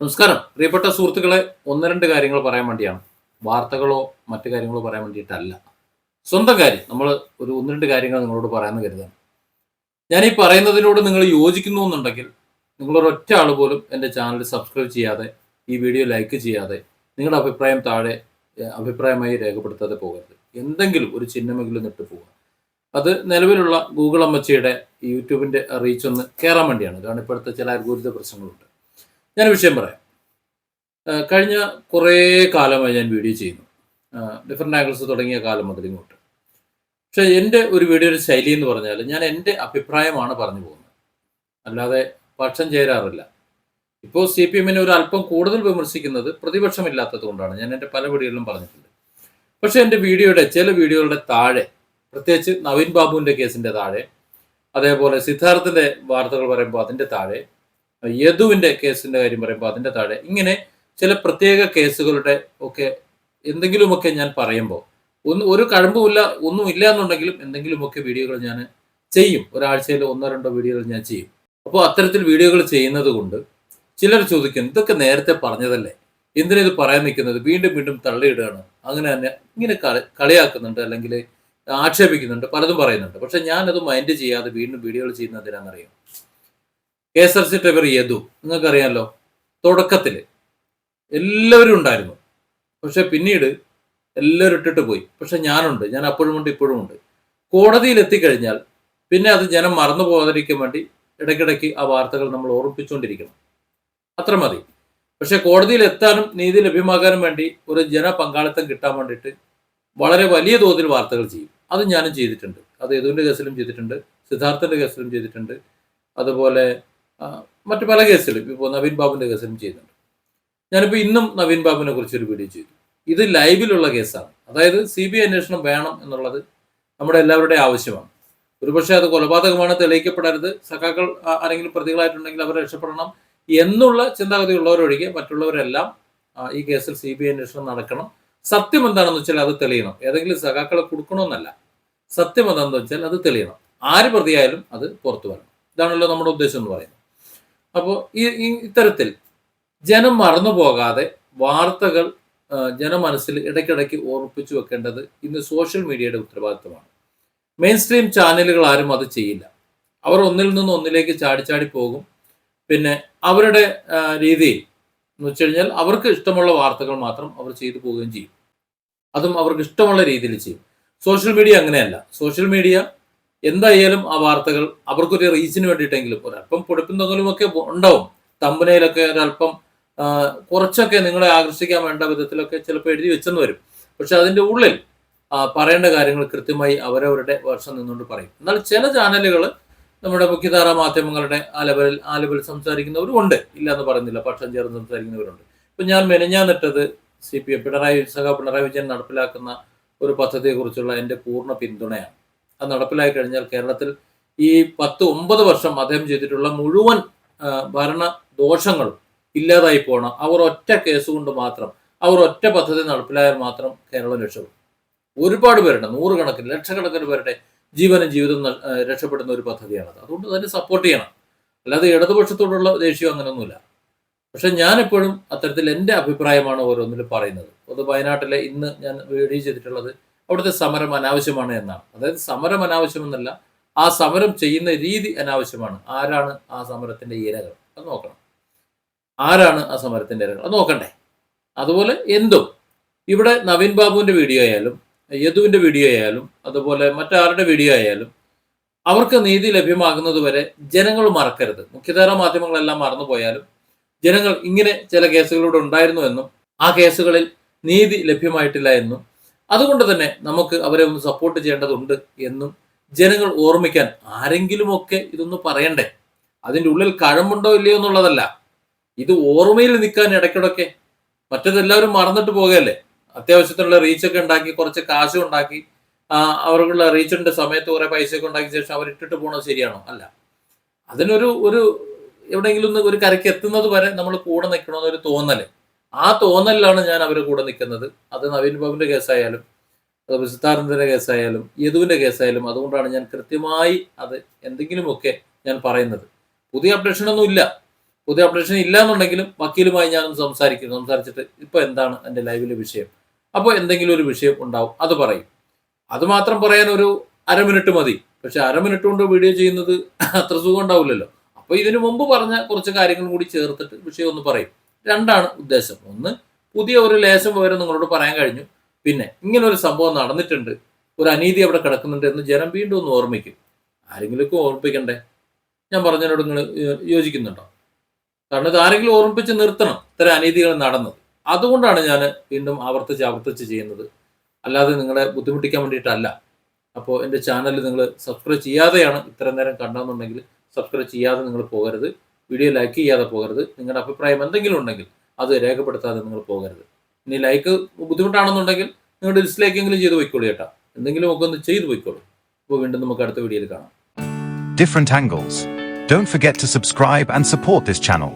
നമസ്കാരം. പ്രിയപ്പെട്ട സുഹൃത്തുക്കളെ ഒന്ന് രണ്ട് കാര്യങ്ങൾ പറയാൻ വേണ്ടിയാണ്. വാർത്തകളോ മറ്റു കാര്യങ്ങളോ പറയാൻ വേണ്ടിയിട്ടല്ല. സ്വന്തം കാര്യം. നമ്മൾ ഒരു ഒന്ന് രണ്ട് കാര്യങ്ങൾ നിങ്ങളോട് പറയാമെന്ന് കരുതാണ് ഞാൻ ഈ പറയുന്നതിനോട് നിങ്ങൾ യോജിക്കുന്നു എന്നുണ്ടെങ്കിൽ നിങ്ങളൊരൊറ്റ ആൾ പോലും എന്റെ ചാനൽ സബ്സ്ക്രൈബ് ചെയ്യാതെ ഈ വീഡിയോ ലൈക്ക് ചെയ്യാതെ നിങ്ങളുടെ അഭിപ്രായം താഴെ അഭിപ്രായമായി രേഖപ്പെടുത്താതെ പോകരുത്. എന്തെങ്കിലും ഒരു ചിഹ്നമെങ്കിലും നിട്ട് പോവുക. അത് നിലവിലുള്ള ഗൂഗിൾ അമ്മച്ചിയുടെ യൂട്യൂബിന്റെ റീച്ച് ഒന്ന് കയറാൻ വേണ്ടിയാണ്. കാരണം ഇപ്പോഴത്തെ ചില അൽഗോരിത പ്രശ്നങ്ങളുണ്ട്. ഞാൻ വിഷയം പറയാം. കഴിഞ്ഞ കുറേ കാലമായി ഞാൻ വീഡിയോ ചെയ്യുന്നു. ഡിഫറെന്റ് ആംഗിൾസ് തുടങ്ങിയ കാലം മുതൽ ഇങ്ങോട്ട്. പക്ഷേ എന്റെ ഒരു വീഡിയോയുടെ ശൈലി എന്ന് പറഞ്ഞാൽ ഞാൻ എന്റെ അഭിപ്രായമാണ് പറഞ്ഞു പോകുന്നത്. അല്ലാതെ പക്ഷം ചേരാറില്ല. ഇപ്പോൾ സി പി എമ്മിനെ ഒരു അല്പം കൂടുതൽ വിമർശിക്കുന്നത് പ്രതിപക്ഷമില്ലാത്തത് കൊണ്ടാണ് ഞാൻ എന്റെ പല വീഡിയോകളിലും പറഞ്ഞിട്ടുണ്ട്. പക്ഷേ എന്റെ വീഡിയോയുടെ ചില വീഡിയോകളുടെ താഴെ പ്രത്യേകിച്ച് നവീൻ ബാബുവിന്റെ കേസിന്റെ താഴെ അതേപോലെ സിദ്ധാർത്ഥിന്റെ വാർത്തകൾ പറയുമ്പോൾ അതിന്റെ താഴെ യദുവിന്റെ കേസിന്റെ കാര്യം പറയുമ്പോൾ അതിന്റെ താഴെ ഇങ്ങനെ ചില പ്രത്യേക കേസുകളുടെ ഒക്കെ എന്തെങ്കിലുമൊക്കെ ഞാൻ പറയുമ്പോൾ ഒന്ന് ഒരു കഴമ്പുമില്ല ഒന്നും ഇല്ല എന്നുണ്ടെങ്കിലും എന്തെങ്കിലുമൊക്കെ വീഡിയോകൾ ഞാൻ ചെയ്യും. ഒരാഴ്ചയിൽ ഒന്നോ രണ്ടോ വീഡിയോകൾ ഞാൻ ചെയ്യും. അപ്പോൾ അത്തരത്തിൽ വീഡിയോകൾ ചെയ്യുന്നത് കൊണ്ട് ചിലർ ചോദിക്കുന്നു ഇതൊക്കെ നേരത്തെ പറഞ്ഞതല്ലേ? എന്തിനാ ഇത് പറയാൻ നിൽക്കുന്നത്? വീണ്ടും വീണ്ടും തള്ളിയിടുകയാണ്. അങ്ങനെ തന്നെ ഇങ്ങനെ കളി കളിയാക്കുന്നുണ്ട് അല്ലെങ്കിൽ ആക്ഷേപിക്കുന്നുണ്ട് പലതും പറയുന്നുണ്ട്. പക്ഷെ ഞാനത് മൈൻഡ് ചെയ്യാതെ വീണ്ടും വീഡിയോകൾ ചെയ്യുന്നത് എന്തിനാണെന്നറിയാം? K S R C driver Yadu നിങ്ങൾക്കറിയാമല്ലോ തുടക്കത്തിൽ എല്ലാവരും ഉണ്ടായിരുന്നു. പക്ഷെ പിന്നീട് എല്ലാവരും ഇട്ടിട്ട് പോയി. പക്ഷെ ഞാനുണ്ട്. ഞാൻ അപ്പോഴും ഉണ്ട് ഇപ്പോഴും ഉണ്ട്. കോടതിയിൽ എത്തിക്കഴിഞ്ഞാൽ പിന്നെ അത് ജനം മറന്നു പോകാതിരിക്കാൻ വേണ്ടി ഇടയ്ക്കിടയ്ക്ക് ആ വാർത്തകൾ നമ്മൾ ഓർമ്മിപ്പിച്ചുകൊണ്ടിരിക്കണം. അത്ര മതി. പക്ഷെ കോടതിയിൽ എത്താനും നീതി ലഭ്യമാകാനും വേണ്ടി ഒരു ജനപങ്കാളിത്തം കിട്ടാൻ വേണ്ടിയിട്ട് വളരെ വലിയ തോതിൽ വാർത്തകൾ ചെയ്യും. അത് ഞാനും ചെയ്തിട്ടുണ്ട്. അത് യദുവിന്റെ കേസിലും ചെയ്തിട്ടുണ്ട്? സിദ്ധാർത്ഥന്റെ കേസിലും ചെയ്തിട്ടുണ്ട്. അതുപോലെ മറ്റു പല കേസിലും ഇപ്പോൾ നവീൻ ബാബുവിന്റെ കേസിലും ചെയ്യുന്നുണ്ട്. ഞാനിപ്പോൾ ഇന്നും നവീൻ ബാബുവിനെ കുറിച്ച് ഒരു വീഡിയോ ചെയ്തു. ഇത് ലൈവിലുള്ള കേസാണ്. അതായത് സി ബി ഐ അന്വേഷണം വേണം എന്നുള്ളത് നമ്മുടെ എല്ലാവരുടെയും ആവശ്യമാണ്. ഒരുപക്ഷെ അത് കൊലപാതകമാണ് തെളിയിക്കപ്പെടരുത് സഖാക്കൾ ആരെങ്കിലും പ്രതികളായിട്ടുണ്ടെങ്കിൽ അവരെ രക്ഷപ്പെടണം എന്നുള്ള ചിന്താഗതി ഉള്ളവരൊഴികെ മറ്റുള്ളവരെല്ലാം ഈ കേസിൽ സി ബി ഐ അന്വേഷണം നടക്കണം. സത്യം എന്താണെന്ന് വെച്ചാൽ അത് തെളിയണം. ഏതെങ്കിലും സഖാക്കളെ കൊടുക്കണമെന്നല്ല. സത്യം എന്താണെന്ന് വെച്ചാൽ അത് തെളിയണം. ആര് പ്രതിയായാലും അത് പുറത്തു വരണം. ഇതാണല്ലോ നമ്മുടെ ഉദ്ദേശം എന്ന് പറയുന്നത്. അപ്പോൾ ഈ ഇത്തരത്തിൽ ജനം മറന്നു പോകാതെ വാർത്തകൾ ജന ജനമനസ്സിൽ ഇടയ്ക്കിടയ്ക്ക് ഓർമ്മിപ്പിച്ചു വെക്കേണ്ടത് ഇന്ന് സോഷ്യൽ മീഡിയയുടെ ഉത്തരവാദിത്തമാണ് മെയിൻ സ്ട്രീം ചാനലുകൾ ആരും അത് ചെയ്യില്ല. അവർ ഒന്നിൽ നിന്ന് ഒന്നിലേക്ക് ചാടി ചാടി പോകും. പിന്നെ അവരുടെ രീതിയിൽ എന്ന് വെച്ച് കഴിഞ്ഞാൽ അവർക്ക് ഇഷ്ടമുള്ള വാർത്തകൾ മാത്രം അവർ ചെയ്തു പോവുകയും ചെയ്യും. അതും അവർക്ക് ഇഷ്ടമുള്ള രീതിയിൽ ചെയ്യും. സോഷ്യൽ മീഡിയ അങ്ങനെയല്ല. സോഷ്യൽ മീഡിയ എന്തായാലും ആ വാർത്തകൾ അവർക്കൊരു റീച്ചിന് വേണ്ടിയിട്ടെങ്കിലും ഒരല്പം പൊടിപ്പും തൊങ്ങലുമൊക്കെ ഉണ്ടാവും. തമ്പനയിലൊക്കെ ഒരല്പം കുറച്ചൊക്കെ നിങ്ങളെ ആകർഷിക്കാൻ വേണ്ട വിധത്തിലൊക്കെ ചിലപ്പോൾ എഴുതി വെച്ചെന്ന് വരും. പക്ഷെ അതിന്റെ ഉള്ളിൽ പറയേണ്ട കാര്യങ്ങൾ കൃത്യമായി അവരവരുടെ വർഷം നിന്നുകൊണ്ട് പറയും. എന്നാൽ ചില ചാനലുകൾ നമ്മുടെ മുഖ്യധാര മാധ്യമങ്ങളുടെ ആ ലെവലിൽ ആ ലെവലിൽ സംസാരിക്കുന്നവരും ഉണ്ട് ഇല്ല എന്ന് പറയുന്നില്ല പക്ഷം ചേർന്ന് സംസാരിക്കുന്നവരുണ്ട്. ഇപ്പം ഞാൻ മെനഞ്ഞാന്നിട്ടത് സി പി എം പിണറായി സഹ പിണറായി വിജയൻ നടപ്പിലാക്കുന്ന ഒരു പദ്ധതിയെക്കുറിച്ചുള്ള എന്റെ പൂർണ പിന്തുണയാണ്. അത് നടപ്പിലായി കഴിഞ്ഞാൽ കേരളത്തിൽ ഈ പത്ത് ഒമ്പത് വർഷം അദ്ദേഹം ചെയ്തിട്ടുള്ള മുഴുവൻ ഭരണ ദോഷങ്ങളും ഇല്ലാതായി പോകണം അവർ ഒറ്റ കേസ് കൊണ്ട് മാത്രം അവർ ഒറ്റ പദ്ധതി നടപ്പിലായാൽ മാത്രം കേരളം രക്ഷപ്പെടും. ഒരുപാട് പേരുടെ നൂറുകണക്കിന് ലക്ഷക്കണക്കിന് പേരുടെ ജീവനും ജീവിതം രക്ഷപ്പെടുന്ന ഒരു പദ്ധതിയാണത്. അതുകൊണ്ട് തന്നെ സപ്പോർട്ട് ചെയ്യണം. അല്ലാതെ ഇടതുപക്ഷത്തോടുള്ള ദേഷ്യം അങ്ങനെയൊന്നുമില്ല പക്ഷെ ഞാൻ എപ്പോഴും അത്തരത്തിൽ എന്റെ അഭിപ്രായമാണ് ഓരോന്നിലും പറയുന്നത്. അത് വയനാട്ടിലെ ഇന്ന് ഞാൻ വീഡിയോ ചെയ്തിട്ടുള്ളത് അവിടുത്തെ സമരം അനാവശ്യമാണ് എന്നാണ്. അതായത് സമരം അനാവശ്യമെന്നല്ല ആ സമരം ചെയ്യുന്ന രീതി അനാവശ്യമാണ്. ആരാണ് ആ സമരത്തിന്റെ ഇരകൾ അത് നോക്കണം. ആരാണ് ആ സമരത്തിന്റെ ഇരകൾ അത് നോക്കണ്ടേ. അതുപോലെ എന്തും. ഇവിടെ നവീൻ ബാബുവിന്റെ വീഡിയോ ആയാലും യദുവിന്റെ വീഡിയോ ആയാലും അതുപോലെ മറ്റാരുടെ വീഡിയോ ആയാലും അവർക്ക് നീതി ലഭ്യമാകുന്നത് വരെ ജനങ്ങൾ മറക്കരുത്. മുഖ്യധാര മാധ്യമങ്ങളെല്ലാം മറന്നുപോയാലും ജനങ്ങൾ ഇങ്ങനെ ചില കേസുകളിലൂടെ ഉണ്ടായിരുന്നു എന്നും ആ കേസുകളിൽ നീതി ലഭ്യമായിട്ടില്ല എന്നും അതുകൊണ്ട് തന്നെ നമുക്ക് അവരെ ഒന്ന് സപ്പോർട്ട് ചെയ്യേണ്ടതുണ്ട് എന്നും ജനങ്ങൾ ഓർമ്മിക്കാൻ ആരെങ്കിലുമൊക്കെ ഇതൊന്ന് പറയണ്ടേ? അതിന്റെ ഉള്ളിൽ കഴമ്പുണ്ടോ ഇല്ലയോ എന്നുള്ളതല്ല. ഇത് ഓർമ്മയിൽ നിൽക്കാൻ ഇടയ്ക്കിടയ്ക്ക് മറ്റതെല്ലാവരും മറന്നിട്ട് പോകുകയല്ലേ? അത്യാവശ്യത്തിനുള്ള റീച്ചൊക്കെ ഉണ്ടാക്കി കുറച്ച് കാശും ഉണ്ടാക്കി അവർക്കുള്ള റീച്ചിന്റെ സമയത്ത് കുറെ പൈസയൊക്കെ ഉണ്ടാക്കിയ ശേഷം അവർ ഇട്ടിട്ട് പോകണത് ശരിയാണോ? അല്ല. അതിനൊരു ഒരു എവിടെയെങ്കിലും ഒന്ന് ഒരു കരയ്ക്ക് എത്തുന്നത് വരെ നമ്മൾ കൂടെ നിൽക്കണമെന്നൊരു തോന്നൽ. ആ തോന്നലിലാണ് ഞാൻ അവരുടെ കൂടെ നിൽക്കുന്നത്. അത് നവീൻ ബാബുവിന്റെ കേസായാലും സിദ്ധാർത്ഥന്റെ കേസായാലും യദുവിന്റെ കേസായാലും അതുകൊണ്ടാണ് ഞാൻ കൃത്യമായി അത് എന്തെങ്കിലുമൊക്കെ ഞാൻ പറയുന്നത്. പുതിയ അപ്ഡേഷൻ ഒന്നും ഇല്ല. പുതിയ അപ്ഡേഷൻ ഇല്ല എന്നുണ്ടെങ്കിലും വക്കീലുമായി ഞാനൊന്ന് സംസാരിക്കും. സംസാരിച്ചിട്ട് ഇപ്പൊ എന്താണ് എന്റെ ലൈവിലെ വിഷയം? അപ്പോൾ എന്തെങ്കിലും ഒരു വിഷയം ഉണ്ടാവും അത് പറയും. അത് മാത്രം പറയാൻ ഒരു അര മിനിറ്റ് മതി. പക്ഷെ അര മിനിറ്റ് കൊണ്ട് വീഡിയോ ചെയ്യുന്നത് അത്ര സുഖം ഉണ്ടാവില്ലല്ലോ. അപ്പോൾ ഇതിനു മുമ്പ് പറഞ്ഞ കുറച്ച് കാര്യങ്ങൾ കൂടി ചേർത്തിട്ട് വിഷയം ഒന്ന് പറയും. രണ്ടാണ് ഉദ്ദേശം. ഒന്ന് പുതിയ ഒരു ലേശം വിവരം നിങ്ങളോട് പറയാൻ കഴിഞ്ഞു. പിന്നെ ഇങ്ങനെ ഒരു സംഭവം നടന്നിട്ടുണ്ട്. ഒരു അനീതി അവിടെ കിടക്കുന്നുണ്ട് എന്ന് ജനം വീണ്ടും ഒന്ന് ഓർമ്മിക്കും. ആരെങ്കിലുമൊക്കെ ഓർമ്മിപ്പിക്കണ്ടേ? ഞാൻ പറഞ്ഞതിനോട് നിങ്ങൾ യോജിക്കുന്നുണ്ടോ? കാരണം ഇത് ആരെങ്കിലും ഓർമ്മിപ്പിച്ച് നിർത്തണം ഇത്തരം അനീതികൾ നടന്നത്. അതുകൊണ്ടാണ് ഞാൻ വീണ്ടും ആവർത്തിച്ച് ആവർത്തിച്ച് ചെയ്യുന്നത്. അല്ലാതെ നിങ്ങളെ ബുദ്ധിമുട്ടിക്കാൻ വേണ്ടിയിട്ടല്ല. അപ്പോൾ എന്റെ ചാനൽ നിങ്ങൾ സബ്സ്ക്രൈബ് ചെയ്യാതെയാണ് ഇത്ര നേരം കണ്ടതെന്നുണ്ടെങ്കിൽ സബ്സ്ക്രൈബ് ചെയ്യാതെ നിങ്ങൾ പോകരുത്. വീഡിയോ ലൈക്ക് ചെയ്യാതെ പോകരുത്. നിങ്ങളുടെ അഭിപ്രായം എന്തെങ്കിലും ഉണ്ടെങ്കിൽ അത് രേഖപ്പെടുത്താതെ നിങ്ങൾ പോകരുത്. ഇനി ലൈക്ക് ബുദ്ധിമുട്ടാണെന്നുണ്ടെങ്കിൽ നിങ്ങളുടെ ഡിസ്ലൈക്കെങ്കിലും ചെയ്തു പോയിക്കോളൂ കേട്ടോ. എന്തെങ്കിലും ഒക്കെ ഒന്ന് ചെയ്തു പോയിക്കോളൂ. അപ്പോൾ വീണ്ടും നമുക്ക് അടുത്ത വീഡിയോയിൽ കാണാം. Different angles. Don't forget to subscribe and support this channel.